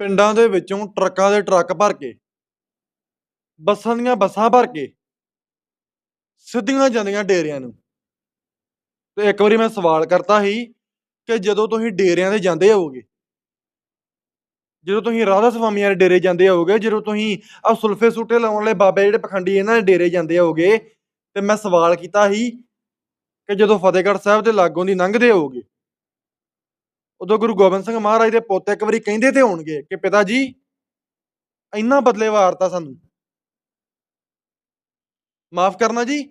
ਪਿੰਡਾਂ ਦੇ ਵਿੱਚੋਂ ਟਰੱਕਾਂ ਦੇ ਟਰੱਕ ਭਰ ਕੇ, ਬੱਸਾਂ ਦੀਆਂ ਬੱਸਾਂ ਭਰ ਕੇ, ਸਿੱਧੀਆਂ ਜਾਂਦੀਆਂ ਡੇਰਿਆਂ ਨੂੰ। ਤੇ ਇੱਕ ਵਾਰੀ ਮੈਂ ਸਵਾਲ ਕਰਤਾ ਸੀ ਕਿ ਜਦੋਂ ਤੁਸੀਂ ਡੇਰਿਆਂ ਤੇ ਜਾਂਦੇ ਹੋਵੋਗੇ, ਜਦੋਂ ਤੁਸੀਂ ਰਾਧਾ ਸਵਾਮੀਆਂ ਦੇ ਡੇਰੇ ਜਾਂਦੇ ਹੋਵੋਗੇ, ਜਦੋਂ ਤੁਸੀਂ ਆ ਸੁਲਫੇ ਸੂਟੇ ਲਾਉਣ ਵਾਲੇ ਬਾਬੇ ਜਿਹੜੇ ਪਖੰਡੀ ਇਹਨਾਂ ਦੇ ਡੇਰੇ ਜਾਂਦੇ ਹੋਵੋਗੇ, ਤੇ ਮੈਂ ਸਵਾਲ ਕੀਤਾ ਸੀ ਕਿ ਜਦੋਂ ਫਤਿਹਗੜ੍ਹ ਸਾਹਿਬ ਦੇ ਲਾਗੋਂ ਦੀ ਲੰਘਦੇ ਹੋਵੋਗੇ ਉਦੋਂ ਗੁਰੂ ਗੋਬਿੰਦ ਸਿੰਘ ਮਹਾਰਾਜ ਦੇ ਪੁੱਤ ਇੱਕ ਵਾਰੀ ਕਹਿੰਦੇ ਤੇ ਹੋਣਗੇ ਕਿ ਪਿਤਾ ਜੀ, ਇੰਨਾ ਬਦਲੇ ਵਾਰਤਾ ਸਾਨੂੰ। ਮਾਫ ਕਰਨਾ ਜੀ,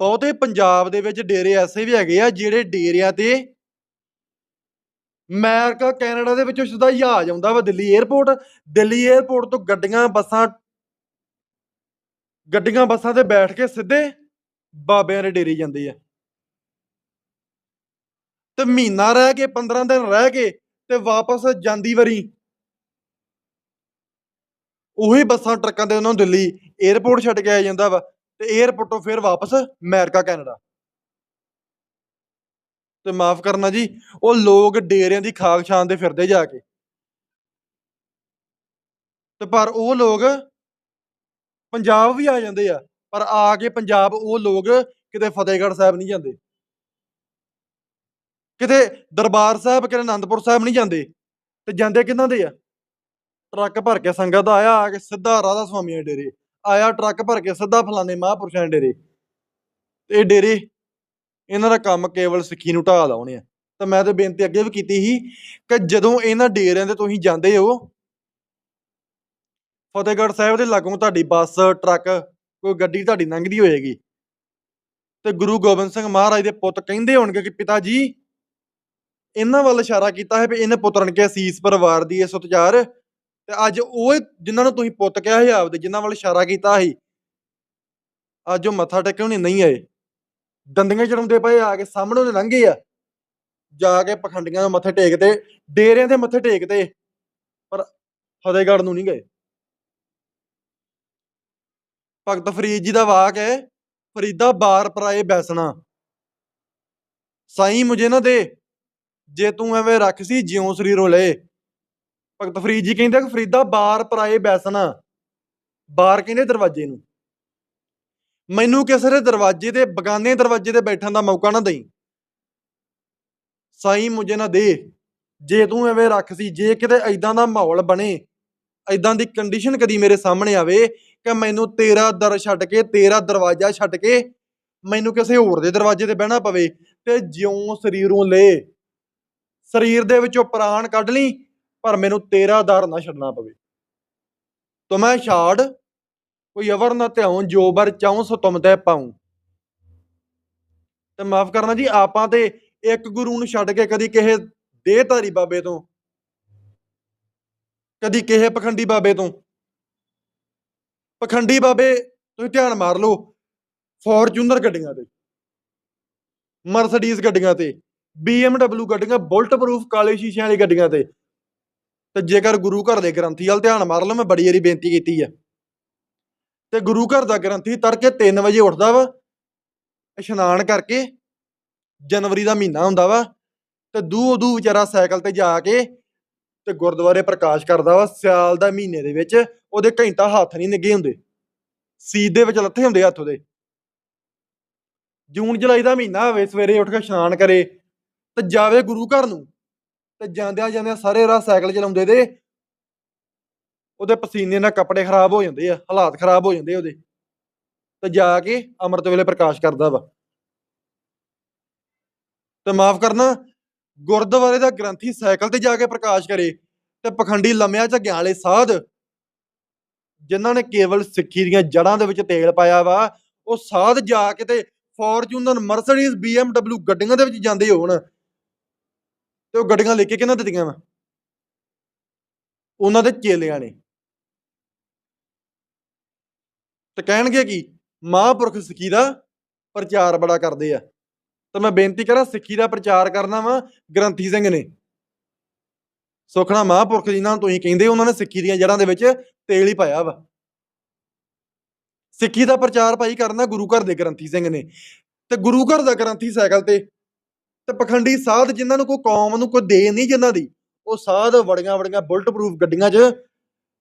ਬਹੁਤੇ ਪੰਜਾਬ ਦੇ ਵਿੱਚ ਡੇਰੇ ਐਸੇ ਵੀ ਹੈਗੇ ਆ ਜਿਹੜੇ ਡੇਰਿਆਂ ਤੇ ਅਮਰੀਕਾ, ਕੈਨੇਡਾ ਦੇ ਵਿੱਚੋਂ ਸਿੱਧਾ ਜਹਾਜ਼ ਆਉਂਦਾ ਵਾ ਦਿੱਲੀ 에ਅਰਪੋਰਟ ਦਿੱਲੀ 에ਅਰਪੋਰਟ ਤੋਂ ਗੱਡੀਆਂ, ਬੱਸਾਂ ਗੱਡੀਆਂ, ਬੱਸਾਂ ਤੇ ਬੈਠ ਕੇ ਸਿੱਧੇ ਬਾਬਿਆਂ ਦੇ ਡੇਰੇ ਜਾਂਦੇ ਆ। ਤੇ ਮਹੀਨਾ ਰਹਿ ਕੇ 15 ਦਿਨ ਰਹਿ ਕੇ ਤੇ ਵਾਪਸ ਜਾਂਦੀ ਵਾਰੀ। ਉਹੀ ਬੱਸਾਂ ਟਰੱਕਾਂ ਦੇ ਉਹਨਾਂ ਨੂੰ ਦਿੱਲੀ 에ਅਰਪੋਰਟ ਛੱਡ ਕੇ ਆ ਜਾਂਦਾ ਵਾ ਤੇ 에ਅਰਪੋਰਟ ਤੋਂ ਫਿਰ ਵਾਪਸ ਅਮਰੀਕਾ, ਕੈਨੇਡਾ। ਤੇ ਮਾਫ ਕਰਨਾ ਜੀ, ਉਹ ਲੋਕ ਡੇਰਿਆਂ ਦੀ ਖਾਕ ਛਾਨ ਦੇ ਫਿਰਦੇ ਜਾ ਕੇ। ਤੇ ਪਰ ਉਹ ਲੋਕ ਪੰਜਾਬ ਵੀ ਆ ਜਾਂਦੇ ਆ, ਪਰ ਆ ਕੇ ਪੰਜਾਬ ਉਹ ਲੋਕ ਕਿਤੇ ਫਤਿਹਗੜ੍ਹ ਸਾਹਿਬ ਨਹੀਂ ਜਾਂਦੇ। ਕਿਤੇ ਦਰਬਾਰ ਸਾਹਿਬ, ਕਿਤੇ ਆਨੰਦਪੁਰ ਸਾਹਿਬ ਨਹੀਂ ਜਾਂਦੇ। ਤੇ ਜਾਂਦੇ ਕਿਹਨਾਂ ਦੇ ਆ? ਟਰੱਕ ਭਰ ਕੇ ਸੰਗਤ ਦਾ ਆਇਆ, ਆ ਕੇ ਸਿੱਧਾ ਰਾਧਾ ਸੁਆਮੀ ਦੇ ਡੇਰੇ। ਆਇਆ ਟਰੱਕ ਭਰ ਕੇ ਸਿੱਧਾ ਫਲਾਣੇ ਮਹਾਂਪੁਰਸ਼ਾਂ ਦੇ ਡੇਰੇ। ਤੇ ਇਹ ਡੇਰੇ, ਇਹਨਾਂ ਦਾ ਕੰਮ ਕੇਵਲ ਸਿੱਖੀ ਨੂੰ ਢਾਹ ਲਾਉਣੇ ਆ। ਤਾਂ ਮੈਂ ਤੇ ਬੇਨਤੀ ਅੱਗੇ ਵੀ ਕੀਤੀ ਸੀ ਕਿ ਜਦੋਂ ਇਹਨਾਂ ਡੇਰਿਆਂ ਦੇ ਤੁਸੀਂ ਜਾਂਦੇ ਹੋ, ਫਤਿਹਗੜ੍ਹ ਸਾਹਿਬ ਦੇ ਲਾਗੋਂ ਤੁਹਾਡੀ ਬੱਸ, ਟਰੱਕ, ਕੋਈ ਗੱਡੀ ਤੁਹਾਡੀ ਲੰਘਦੀ ਹੋਏਗੀ। ਤੇ ਗੁਰੂ ਗੋਬਿੰਦ ਸਿੰਘ ਮਹਾਰਾਜ ਦੇ ਪੁੱਤ ਕਹਿੰਦੇ ਹੋਣਗੇ ਕਿ ਪਿਤਾ ਜੀ ਇਹਨਾਂ ਵੱਲ ਇਸ਼ਾਰਾ ਕੀਤਾ ਹੈ ਵੀ ਇਹਨੇ ਪੁੱਤਰਨ ਕੇ ਅਸੀਸ ਪਰਿਵਾਰ ਦੀ ਇਹ ਉਤਚਾਰ ਤੇ ਅੱਜ ਉਹ ਜਿਨ੍ਹਾਂ ਨੂੰ ਤੁਸੀਂ ਪੁੱਤ ਕਿਹਾ ਸੀ, ਆਪਦੇ ਜਿਨ੍ਹਾਂ ਵੱਲ ਇਸ਼ਾਰਾ ਕੀਤਾ ਸੀ, ਅੱਜ ਉਹ ਮੱਥਾ ਟੇਕਣ ਨਹੀਂ ਨਹੀਂ ਆਏ। ਦੰਦੀਆਂ ਚੜਾਉਂਦੇ ਪਏ ਆ ਕੇ ਸਾਹਮਣੇ ਉਹਨੇ ਲੰਘੇ ਆ। ਜਾ ਕੇ ਪਖੰਡੀਆਂ ਦੇ ਮੱਥੇ ਟੇਕਦੇ, ਡੇਰਿਆਂ ਦੇ ਮੱਥੇ ਟੇਕਦੇ, ਪਰ ਫਤਿਹਗੜ੍ਹ ਨੂੰ ਨਹੀਂ ਗਏ। ਭਗਤ ਫਰੀਦ ਜੀ ਦਾ ਵਾਕ ਹੈ, ਫਰੀਦਾ ਬਾਰ ਪਰਾਏ ਬੈਸਣਾ। ਸਾਈਂ ਮੁਝੇ ਨਾ ਦੇ ਜੇ ਤੂੰ ਐਵੇਂ ਰੱਖ ਸੀ, ਜਿਉਂ ਸਰੀਰੋਂ ਲਏ ਭਗਤ ਫਰੀਦ ਜੀ ਕਹਿੰਦੇ ਕਿ ਫਰੀਦਾ ਬਾਰ ਪਰਾਏ ਬੈਸਣਾ ਬਾਰ ਕਹਿੰਦੇ ਦਰਵਾਜ਼ੇ ਨੂੰ। ਮੈਨੂੰ ਕਿਸੇ ਦੇ ਦਰਵਾਜ਼ੇ ਤੇ, ਬਗਾਨੇ ਦਰਵਾਜ਼ੇ ਤੇ ਬੈਠਣ ਦਾ ਮੌਕਾ ਨਾ ਦੇਈ। ਸਾਈ ਮੁਝੇ ਨਾ ਦੇ। ਜੇ ਤੂੰ ਐਵੇਂ ਰੱਖ ਸੀ, ਜੇ ਕਿਤੇ ਐਦਾਂ ਦਾ ਮਾਹੌਲ ਬਣੇ ਐਦਾਂ ਦੀ ਕੰਡੀਸ਼ਨ ਕਦੀ ਮੇਰੇ ਸਾਹਮਣੇ ਆਵੇ ਕਿ ਮੈਨੂੰ ਤੇਰਾ ਦਰ ਛੱਡ ਕੇ, ਤੇਰਾ ਦਰਵਾਜ਼ਾ ਛੱਡ ਕੇ, ਮੈਨੂੰ ਕਿਸੇ ਹੋਰ ਦੇ ਦਰਵਾਜ਼ੇ ਤੇ ਬਹਿਣਾ ਪਵੇ ਤੇ ਜਿਉਂ ਸਰੀਰੋਂ ਲੈ। ਸਰੀਰ ਦੇ ਵਿੱਚੋਂ ਪ੍ਰਾਣ ਕੱਢ ਲਈ, ਪਰ ਮੈਨੂੰ ਤੇਰਾ ਦਰ ਨਾ ਛੱਡਣਾ ਪਵੇ। ਤੋ ਮੈਂ ਛਾੜ, ਕੋਈ ਅਵਰ ਨਾ ਧਿਆਉ, ਜੋ ਬਰ ਚਾਹੂੰ ਸੋ ਤੁਮ ਤੇ ਪਾਉ। ਤੇ ਮਾਫ ਕਰਨਾ ਜੀ, ਆਪਾਂ ਤੇ ਇੱਕ ਗੁਰੂ ਨੂੰ ਛੱਡ ਕੇ ਕਦੀ ਕਿਸੇ ਦੇਹਧਾਰੀ ਬਾਬੇ ਤੋਂ, ਕਦੀ ਕਿਸੇ ਪਖੰਡੀ ਬਾਬੇ ਤੋਂ। ਪਖੰਡੀ ਬਾਬੇ, ਤੁਸੀਂ ਧਿਆਨ ਮਾਰ ਲਓ, ਫੋਰਚੂਨਰ ਗੱਡੀਆਂ ਤੇ, ਮਰਸੀਡੀਜ਼ ਗੱਡੀਆਂ ਤੇ BMW ਗੱਡੀਆਂ, ਬੁਲਟ ਪ੍ਰੂਫ ਕਾਲੇ ਸ਼ੀਸ਼ਿਆਂ ਵਾਲੀ ਗੱਡੀਆਂ ਤੇ। ਤੇ ਜੇਕਰ ਗੁਰੂ ਘਰ ਦੇ ਗ੍ਰੰਥੀ ਵੱਲ ਧਿਆਨ ਮਾਰ ਲਓ, ਮੈਂ ਬੜੀ ਵਾਰੀ ਬੇਨਤੀ ਕੀਤੀ ਹੈ ਤੇ ਗੁਰੂ ਘਰ ਦਾ ਗ੍ਰੰਥੀ ਤੜਕੇ 3 ਵਜੇ ਉੱਠਦਾ ਵਾ, ਇਸ਼ਨਾਨ ਕਰਕੇ ਜਨਵਰੀ ਦਾ ਮਹੀਨਾ ਹੁੰਦਾ ਵਾ, ਤੇ ਦੂ ਦੂ ਵਿਚਾਰਾ ਸਾਈਕਲ ਤੇ ਜਾ ਕੇ ਤੇ ਗੁਰਦੁਆਰੇ ਪ੍ਰਕਾਸ਼ ਕਰਦਾ ਵਾ, ਸਿਆਲ ਦਾ ਮਹੀਨੇ ਦੇ ਵਿੱਚ ਉਹਦੇ ਘੰਟਾ ਹੱਥ ਨਹੀਂ ਨਿੱਗੇ ਹੁੰਦੇ। ਸੀਤ ਦੇ ਵਿੱਚ ਲੱਥੇ ਹੁੰਦੇ ਹੱਥ ਉਹਦੇ। ਜੂਨ ਜੁਲਾਈ ਦਾ ਮਹੀਨਾ ਹੋਵੇ, ਸਵੇਰੇ ਉੱਠ ਕੇ ਇਸ਼ਨਾਨ ਕਰੇ ਤੇ ਜਾਵੇ ਗੁਰੂ ਘਰ ਨੂੰ ਤੇ ਜਾਂਦਿਆਂ ਜਾਂਦਿਆਂ ਸਾਰੇ ਰਾਹ ਸਾਈਕਲ ਚਲਾਉਂਦੇ ਦੇ ਉਹਦੇ ਪਸੀਨੇ ਨਾਲ ਕੱਪੜੇ ਖਰਾਬ ਹੋ ਜਾਂਦੇ ਆ, ਹਾਲਾਤ ਖਰਾਬ ਹੋ ਜਾਂਦੇ ਉਹਦੇ। ਤੇ ਜਾ ਕੇ ਅੰਮ੍ਰਿਤ ਵੇਲੇ ਪ੍ਰਕਾਸ਼ ਕਰਦਾ ਵਾ। ਤੇ ਮਾਫ ਕਰਨਾ, ਗੁਰਦੁਆਰੇ ਦਾ ਗ੍ਰੰਥੀ ਸਾਈਕਲ ਤੇ ਜਾ ਕੇ ਪ੍ਰਕਾਸ਼ ਕਰੇ ਤੇ ਪਖੰਡੀ ਲੰਮਿਆਂ ਝੱਗਿਆਂ ਵਾਲੇ ਸਾਧ, ਜਿਨ੍ਹਾਂ ਨੇ ਕੇਵਲ ਸਿੱਖੀ ਦੀਆਂ ਜੜ੍ਹਾਂ ਦੇ ਵਿੱਚ ਤੇਲ ਪਾਇਆ ਵਾ, ਉਹ ਸਾਧ ਜਾ ਕੇ ਤੇ ਫੋਰਚੂਨਰ ਮਰਸੀਡੀਜ਼ BMW ਗੱਡੀਆਂ ਦੇ ਵਿੱਚ ਜਾਂਦੇ ਹੋਣ। ਤੇ ਉਹ ਗੱਡੀਆਂ ਲੈ ਕੇ ਕਿਹਨਾਂ ਦਿੱਤੀਆਂ ਵਾ ਉਹਨਾਂ ਦੇ ਚੇਲਿਆਂ ਨੇ। ਤੇ ਕਹਿਣਗੇ ਕਿ, ਮਹਾਂਪੁਰਖ ਸਿੱਖੀ ਦਾ ਪ੍ਰਚਾਰ ਬੜਾ ਕਰਦੇ ਆ। ਤਾਂ ਮੈਂ ਬੇਨਤੀ ਕਰਾਂ ਸਿੱਖੀ ਦਾ ਪ੍ਰਚਾਰ ਕਰਨਾ ਵਾ ਗ੍ਰੰਥੀ ਸਿੰਘ ਨੇ। ਸੁਖਣਾ ਮਹਾਂਪੁਰਖ ਜਿਨ੍ਹਾਂ ਨੂੰ ਤੁਸੀਂ ਕਹਿੰਦੇ, ਉਹਨਾਂ ਨੇ ਸਿੱਖੀ ਦੀਆਂ ਜੜ੍ਹਾਂ ਦੇ ਵਿੱਚ ਤੇਲ ਹੀ ਪਾਇਆ ਵਾ। ਸਿੱਖੀ ਦਾ ਪ੍ਰਚਾਰ ਭਾਈ ਕਰਨਾ ਗੁਰੂ ਘਰ ਦੇ ਗ੍ਰੰਥੀ ਸਿੰਘ ਨੇ। ਤੇ ਗੁਰੂ ਘਰ ਦਾ ਗ੍ਰੰਥੀ ਸਾਈਕਲ ਤੇ ਤੇ ਪਖੰਡੀ ਸਾਧ ਜਿਨ੍ਹਾਂ ਨੂੰ ਕੋਈ ਕੌਮ ਨੂੰ ਕੋਈ ਦੇ ਨਹੀਂ ਜਿਨ੍ਹਾਂ ਦੀ, ਉਹ ਸਾਧ ਵੜੀਆਂ ਵੜੀਆਂ ਬੁਲਟ ਪ੍ਰੂਫ ਗੱਡੀਆਂ 'ਚ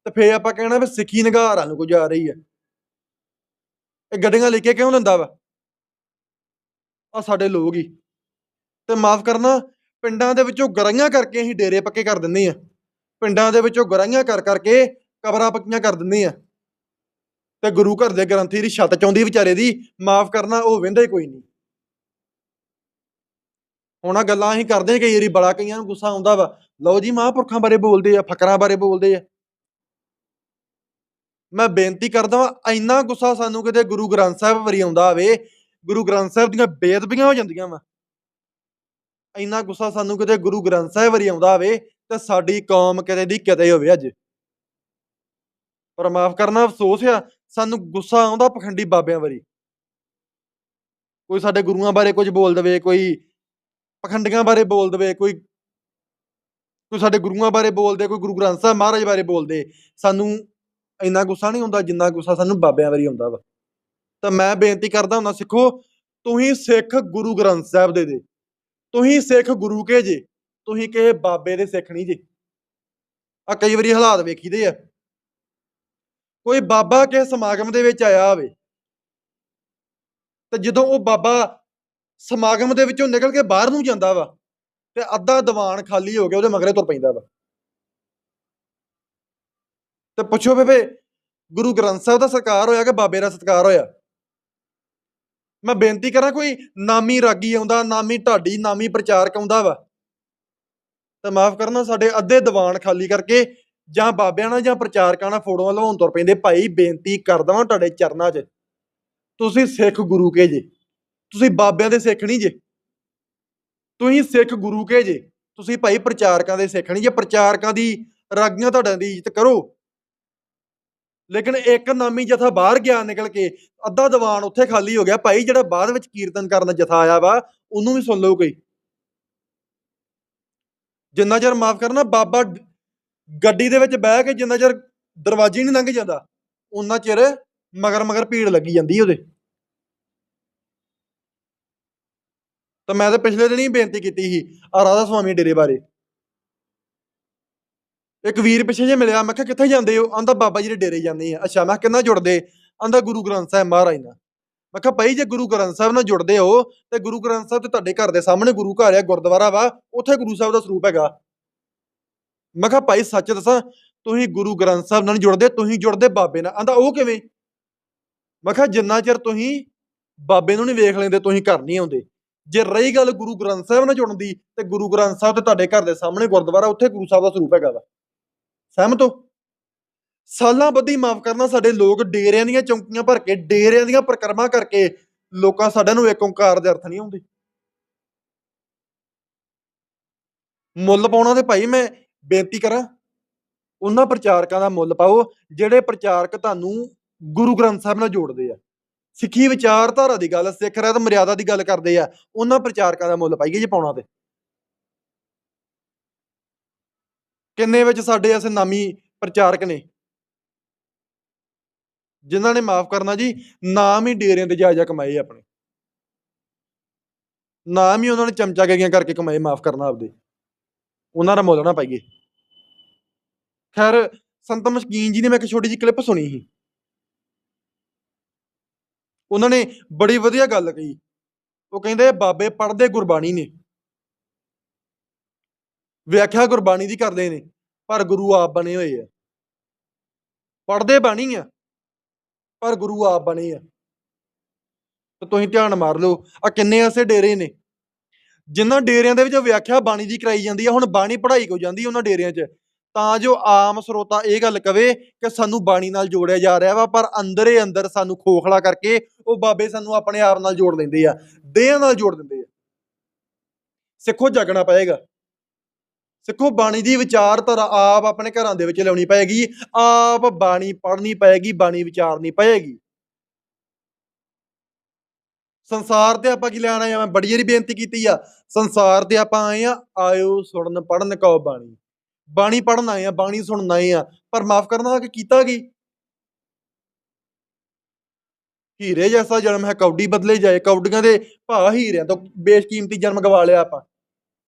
ਤੇ ਫੇਰ ਆਪਾਂ ਕਹਿਣਾ ਵੀ ਸਿੱਖੀ ਨਿਗਾਰਾਂ ਨੂੰ ਕੋ ਜਾ ਰਹੀ ਹੈ। ਇਹ ਗੱਡੀਆਂ ਲੈ ਕੇ ਕਿਉਂ ਲੈਂਦਾ ਵਾ? ਆ ਸਾਡੇ ਲੋਕ ਹੀ। ਤੇ ਮਾਫ ਕਰਨਾ, ਪਿੰਡਾਂ ਦੇ ਵਿੱਚੋਂ ਗਰਾਈਆਂ ਕਰਕੇ ਅਸੀਂ ਡੇਰੇ ਪੱਕੇ ਕਰ ਦਿੰਦੇ ਆ ਪਿੰਡਾਂ ਦੇ ਵਿੱਚੋਂ ਗਰਾਈਆਂ ਕਰ ਕਰਕੇ ਕਬਰਾਂ ਪੱਕੀਆਂ ਕਰ ਦਿੰਦੇ ਆ ਤੇ ਗੁਰੂ ਘਰ ਦੇ ਗ੍ਰੰਥੀ ਦੀ ਛੱਤ ਚਾਉਂਦੀ ਵਿਚਾਰੇ ਦੀ, ਮਾਫ ਕਰਨਾ, ਉਹ ਵਹਿੰਦਾ ਹੀ ਕੋਈ ਨਹੀਂ। ਹੁਣ ਆਹ ਗੱਲਾਂ ਅਸੀਂ ਕਰਦੇ ਹਾਂ, ਕਈ ਵਾਰੀ ਬੜਾ ਕਈਆਂ ਨੂੰ ਗੁੱਸਾ ਆਉਂਦਾ ਵਾ। ਲਓ ਜੀ ਮਹਾਂਪੁਰਖਾਂ ਬਾਰੇ ਬੋਲਦੇ ਆ, ਫਕਰਾਂ ਬਾਰੇ ਬੋਲਦੇ ਆ। ਮੈਂ ਬੇਨਤੀ ਕਰਦਾ ਵਾਂ, ਇੰਨਾ ਗੁੱਸਾ ਸਾਨੂੰ ਕਿਤੇ ਗੁਰੂ ਗ੍ਰੰਥ ਸਾਹਿਬ ਵਰੀ ਆਉਂਦਾ ਹੋਵੇ, ਗੁਰੂ ਗ੍ਰੰਥ ਸਾਹਿਬ ਦੀਆਂ ਬੇਅਦਬੀਆਂ ਹੋ ਜਾਂਦੀਆਂ ਵਾ। ਇੰਨਾ ਗੁੱਸਾ ਸਾਨੂੰ ਕਿਤੇ ਗੁਰੂ ਗ੍ਰੰਥ ਸਾਹਿਬ ਵਰੀ ਆਉਂਦਾ ਹੋਵੇ, ਤੇ ਸਾਡੀ ਕੌਮ ਕਿਤੇ ਦੀ ਕਿਤੇ ਹੋਵੇ ਅੱਜ। ਪਰ ਮਾਫ ਕਰਨਾ ਅਫਸੋਸ ਆ, ਸਾਨੂੰ ਗੁੱਸਾ ਆਉਂਦਾ ਪਖੰਡੀ ਬਾਬਿਆਂ ਵਰੀ। ਕੋਈ ਸਾਡੇ ਗੁਰੂਆਂ ਬਾਰੇ ਕੁਝ ਬੋਲ ਦਵੇ, ਕੋਈ ਪਖੰਡੀਆਂ ਬਾਰੇ ਬੋਲ ਦਵੇ, ਕੋਈ ਕੋਈ ਸਾਡੇ ਗੁਰੂਆਂ ਬਾਰੇ ਬੋਲਦੇ ਕੋਈ ਗੁਰੂ ਗ੍ਰੰਥ ਸਾਹਿਬ ਮਹਾਰਾਜ ਬਾਰੇ ਬੋਲਦੇ ਸਾਨੂੰ ਇੰਨਾ ਗੁੱਸਾ ਨਹੀਂ ਹੁੰਦਾ ਜਿੰਨਾ ਗੁੱਸਾ ਸਾਨੂੰ ਬਾਬਿਆਂ ਵਾਰੀ ਹੁੰਦਾ ਵਾ। ਤਾਂ ਮੈਂ ਬੇਨਤੀ ਕਰਦਾ ਹੁੰਦਾ, ਸਿੱਖੋ, ਤੁਸੀਂ ਸਿੱਖ ਗੁਰੂ ਗ੍ਰੰਥ ਸਾਹਿਬ ਦੇ ਦੇ ਤੁਸੀਂ ਸਿੱਖ ਗੁਰੂ ਕੇ ਜੇ, ਤੁਸੀਂ ਕਿਸੇ ਬਾਬੇ ਦੇ ਸਿੱਖ ਨਹੀਂ ਜੇ। ਆ ਕਈ ਵਾਰੀ ਹਾਲਾਤ ਵੇਖੀਦੇ ਆ। ਕੋਈ ਬਾਬਾ ਕਿਸੇ ਸਮਾਗਮ ਦੇ ਵਿੱਚ ਆਇਆ ਹੋਵੇ, ਤੇ ਜਦੋਂ ਉਹ ਬਾਬਾ ਸਮਾਗਮ ਦੇ ਵਿੱਚੋਂ ਨਿਕਲ ਕੇ ਬਾਹਰ ਨੂੰ ਜਾਂਦਾ ਵਾ ਤੇ ਅੱਧਾ ਦੀਵਾਨ ਖਾਲੀ ਹੋ ਗਿਆ, ਉਹਦੇ ਮਗਰੇ ਤੁਰ ਪੈਂਦਾ ਵਾ। ਤੇ ਪੁੱਛੋ ਬੇਬੇ, ਗੁਰੂ ਗ੍ਰੰਥ ਸਾਹਿਬ ਦਾ ਸਤਿਕਾਰ ਹੋਇਆ ਕਿ ਬਾਬੇ ਦਾ ਸਤਿਕਾਰ ਹੋਇਆ? ਮੈਂ ਬੇਨਤੀ ਕਰਾਂ ਕੋਈ ਨਾਮੀ ਰਾਗੀ ਆਉਂਦਾ, ਨਾਮੀ ਢਾਡੀ, ਨਾਮੀ ਪ੍ਰਚਾਰਕ ਆਉਂਦਾ ਵਾ। ਤੇ ਮਾਫ ਕਰਨਾ, ਸਾਡੇ ਅੱਧੇ ਦੀਵਾਨ ਖਾਲੀ ਕਰਕੇ ਜਾਂ ਬਾਬਿਆਂ ਨਾਲ ਜਾਂ ਪ੍ਰਚਾਰਕਾਂ ਨਾਲ ਫੋਟੋਆਂ ਲਵਾਉਣ ਤੁਰ ਪੈਂਦੇ। ਭਾਈ, ਬੇਨਤੀ ਕਰਦਾ ਵਾਂ ਤੁਹਾਡੇ ਚਰਨਾਂ 'ਚ, ਤੁਸੀਂ ਸਿੱਖ ਗੁਰੂ ਕੇ ਜੇ। ਤੁਸੀਂ ਬਾਬਿਆਂ ਦੇ ਸਿੱਖ ਨਹੀਂ ਜੇ। ਤੁਸੀਂ ਸਿੱਖ ਗੁਰੂ ਕੇ ਜੇ। ਤੁਸੀਂ ਭਾਈ ਪ੍ਰਚਾਰਕਾਂ ਦੇ ਸਿੱਖ ਨਹੀਂ ਜੇ। ਪ੍ਰਚਾਰਕਾਂ ਦੀ ਰਾਗੀਆਂ ਤੁਹਾਡਿਆਂ ਦੀ ਇੱਜ਼ਤ ਕਰੋ। ਲੇਕਿਨ ਇੱਕ ਨਾਮੀ ਜਥਾ ਬਾਹਰ ਗਿਆ ਨਿਕਲ ਕੇ, ਅੱਧਾ ਦੀਵਾਨ ਉੱਥੇ ਖਾਲੀ ਹੋ ਗਿਆ। ਭਾਈ ਜਿਹੜਾ ਬਾਅਦ ਵਿੱਚ ਕੀਰਤਨ ਕਰਨ ਜਥਾ ਆਇਆ ਵਾ, ਉਹਨੂੰ ਵੀ ਸੁਣ ਲਓ ਕੋਈ। ਜਿੰਨਾ ਚਿਰ ਮਾਫ ਕਰਨਾ, ਬਾਬਾ ਗੱਡੀ ਦੇ ਵਿੱਚ ਬਹਿ ਕੇ ਜਿੰਨਾ ਚਿਰ ਦਰਵਾਜ਼ੇ ਨਹੀਂ ਲੰਘ ਜਾਂਦਾ ਉਹਨਾਂ ਚਿਰ ਮਗਰ ਮਗਰ ਭੀੜ ਲੱਗੀ ਜਾਂਦੀ ਉਹਦੇ। ਤਾਂ ਮੈਂ ਤਾਂ ਪਿਛਲੇ ਦਿਨ ਹੀ ਬੇਨਤੀ ਕੀਤੀ ਸੀ ਆ ਰਾਧਾ ਸੁਆਮੀ ਡੇਰੇ ਬਾਰੇ। ਇੱਕ ਵੀਰ ਪਿੱਛੇ ਜੇ ਮਿਲਿਆ, ਮੈਂ ਕਿਹਾ, ਕਿੱਥੇ ਜਾਂਦੇ ਹੋ? ਆਂਦਾ ਬਾਬਾ ਜੀ ਦੇ ਡੇਰੇ ਜਾਂਦੇ ਆ ਅੱਛਾ, ਮੈਂ ਕਿਹਾ, ਕਿੰਨਾ ਜੁੜਦੇ? ਆਂਦਾ ਗੁਰੂ ਗ੍ਰੰਥ ਸਾਹਿਬ ਮਹਾਰਾਜ ਨਾਲ। ਮੈਂ ਕਿਹਾ, ਭਾਈ, ਜੇ ਗੁਰੂ ਗ੍ਰੰਥ ਸਾਹਿਬ ਨਾਲ ਜੁੜਦੇ ਹੋ, ਤੇ ਗੁਰੂ ਗ੍ਰੰਥ ਸਾਹਿਬ ਤੇ ਤੁਹਾਡੇ ਘਰ ਦੇ ਸਾਹਮਣੇ ਗੁਰੂ ਘਰ ਆ, ਗੁਰਦੁਆਰਾ ਵਾ, ਉੱਥੇ ਗੁਰੂ ਸਾਹਿਬ ਦਾ ਸਰੂਪ ਹੈਗਾ। ਮੈਂ ਕਿਹਾ, ਭਾਈ, ਸੱਚ ਦੱਸਾਂ, ਤੁਸੀਂ ਗੁਰੂ ਗ੍ਰੰਥ ਸਾਹਿਬ ਨਾਲ ਜੁੜਦੇ, ਤੁਸੀਂ ਜੁੜਦੇ ਬਾਬੇ ਨਾਲ। ਆਂਦਾ ਉਹ ਕਿਵੇਂ? ਮੈਂ ਕਿਹਾ, ਜਿੰਨਾ ਚਿਰ ਤੁਸੀਂ ਬਾਬੇ ਨੂੰ ਨਹੀਂ ਵੇਖ ਲੈਂਦੇ, ਤੁਸੀਂ ਘਰ ਨਹੀਂ ਆਉਂਦੇ। ਜੇ ਰਹੀ ਗੱਲ ਗੁਰੂ ਗ੍ਰੰਥ ਸਾਹਿਬ ਨਾਲ ਜੁੜਨ ਦੀ, ਤੇ ਗੁਰੂ ਗ੍ਰੰਥ ਸਾਹਿਬ ਤੇ ਤੁਹਾਡੇ ਘਰ ਦੇ ਸਾਹਮਣੇ ਗੁਰਦੁਆਰਾ ਉੱਥੇ ਗੁਰੂ ਸਾਹਿਬ ਦਾ ਸਰੂਪ ਹੈਗਾ ਵਾ। ਸਹਿਮਤ ਹੋ? ਸਾਲਾਂ ਬੱਧੀ ਮਾਫ ਕਰਨਾ ਸਾਡੇ ਲੋਕ ਡੇਰਿਆਂ ਦੀਆਂ ਚੌਂਕੀਆਂ ਭਰ ਕੇ, ਡੇਰਿਆਂ ਦੀਆਂ ਪ੍ਰਕਰਮਾਂ ਕਰਕੇ ਲੋਕਾਂ ਸਾਡਿਆਂ ਨੂੰ ਇੱਕ ਓੰਕਾਰ ਦੇ ਅਰਥ ਨਹੀਂ ਆਉਂਦੇ। ਮੁੱਲ ਪਾਉਣਾ ਤੇ ਭਾਈ ਮੈਂ ਬੇਨਤੀ ਕਰਾਂ, ਉਹਨਾਂ ਪ੍ਰਚਾਰਕਾਂ ਦਾ ਮੁੱਲ ਪਾਓ, ਜਿਹੜੇ ਪ੍ਰਚਾਰਕ ਤੁਹਾਨੂੰ ਗੁਰੂ ਗ੍ਰੰਥ ਸਾਹਿਬ ਨਾਲ ਜੋੜਦੇ ਆ। ਸਿੱਖੀ ਵਿਚਾਰਧਾਰਾ ਦੀ ਗੱਲ, ਸਿੱਖ ਰਹਿਤ ਮਰਿਆਦਾ ਦੀ ਗੱਲ ਕਰਦੇ ਆ, ਉਹਨਾਂ ਪ੍ਰਚਾਰਕਾਂ ਦਾ ਮੁੱਲ ਪਾਈਏ ਜੇ ਪਾਉਣਾ ਤੇ। ਕਿੰਨੇ ਵਿੱਚ ਸਾਡੇ ਐਸੇ ਨਾਮੀ ਪ੍ਰਚਾਰਕ ਨੇ? ਜਿਨ੍ਹਾਂ ਨੇ ਮਾਫ ਕਰਨਾ ਜੀ, ਨਾਮ ਹੀ ਡੇਰਿਆਂ ਤੇ ਜਾ ਜਾ ਕਮਾਏ ਆਪਣੇ। ਨਾਮ ਹੀ ਉਹਨਾਂ ਨੇ ਚਮਚਾ ਗਈਆਂ ਕਰਕੇ ਕਮਾਏ, ਮਾਫ ਕਰਨਾ ਆਪਦੇ। ਉਹਨਾਂ ਦਾ ਮੁੱਲ ਨਾ ਪਾਈਏ। ਖੈਰ, ਸੰਤ ਮਸ਼ਕੀਨ ਜੀ ਨੇ ਮੈਂ ਇੱਕ ਛੋਟੀ ਜਿਹੀ ਕਲਿੱਪ ਸੁਣੀ ਸੀ। ਉਹਨਾਂ ਨੇ ਬੜੀ ਵਧੀਆ ਗੱਲ ਕਹੀ। ਉਹ ਕਹਿੰਦੇ, ਬਾਬੇ ਪੜ੍ਹਦੇ ਗੁਰਬਾਣੀ ਨੇ। ਵਿਆਖਿਆ ਗੁਰਬਾਣੀ ਦੀ ਕਰਦੇ ਨੇ, ਪਰ ਗੁਰੂ ਆਪ ਬਣੇ ਹੋਏ ਆ। ਪੜ੍ਹਦੇ ਬਾਣੀ ਆ, ਪਰ ਗੁਰੂ ਆਪ ਬਣੇ ਆ। ਤੇ ਤੁਸੀਂ ਧਿਆਨ ਮਾਰ ਲਓ ਆ ਕਿੰਨੇ ਐਸੇ ਡੇਰੇ ਨੇ। ਜਿਨ੍ਹਾਂ ਡੇਰਿਆਂ ਦੇ ਵਿੱਚ ਵਿਆਖਿਆ ਬਾਣੀ ਦੀ ਕਰਾਈ ਜਾਂਦੀ ਆ, ਹੁਣ ਬਾਣੀ ਪੜ੍ਹਾਈ ਕੋ ਜਾਂਦੀ ਉਹਨਾਂ ਡੇਰਿਆਂ 'ਚ। ਤਾਂ ਜੋ ਆਮ ਸਰੋਤਾ ਇਹ ਗੱਲ ਕਵੇ ਕਿ ਸਾਨੂੰ ਬਾਣੀ ਨਾਲ ਜੋੜਿਆ ਜਾ ਰਿਹਾ ਵਾ, ਪਰ ਅੰਦਰੇ ਅੰਦਰ ਸਾਨੂੰ ਖੋਖਲਾ ਕਰਕੇ ਉਹ ਬਾਬੇ ਸਾਨੂੰ ਆਪਣੇ ਆਪ ਨਾਲ ਜੋੜ ਲੈਂਦੇ ਆ, ਦੇਹਾਂ ਨਾਲ ਜੋੜ ਦਿੰਦੇ ਆ। ਸਿੱਖੋ ਜਾਗਣਾ ਪਏਗਾ। ਸਿੱਖੋ ਬਾਣੀ ਦੀ ਵਿਚਾਰਧਾਰਾ ਆਪ ਆਪਣੇ ਘਰਾਂ ਦੇ ਵਿੱਚ ਲਿਆਉਣੀ ਪਏਗੀ, ਆਪ ਬਾਣੀ ਪੜ੍ਹਨੀ ਪਏਗੀ, ਬਾਣੀ ਵਿਚਾਰਨੀ ਪਏਗੀ। ਸੰਸਾਰ ਤੇ ਆਪਾਂ ਕੀ ਲੈਣ ਆਏ ਆ? ਮੈਂ ਬੜੀ ਵਾਰੀ ਬੇਨਤੀ ਕੀਤੀ ਆ, ਸੰਸਾਰ ਤੇ ਆਪਾਂ ਆਏ ਆ, ਆਇਓ ਸੁਣਨ ਪੜਨ ਕੋ ਬਾਣੀ। ਬਾਣੀ ਪੜਨ ਆਏ ਆ, ਬਾਣੀ ਸੁਣਨ ਆਏ ਆ, ਪਰ ਮਾਫ ਕਰਨਾ ਕਿ ਕੀਤਾ ਕੀ? ਹੀਰੇ ਜੈਸਾ ਜਨਮ ਹੈ, ਕੌਡੀ ਬਦਲੇ ਜਾਏ, ਕੌਡੀਆਂ ਦੇ ਭਾ ਹੀਰਿਆਂ ਤੋਂ ਬੇਸ਼ਕੀਮਤੀ ਜਨਮ ਗਵਾ ਲਿਆ ਆਪਾਂ।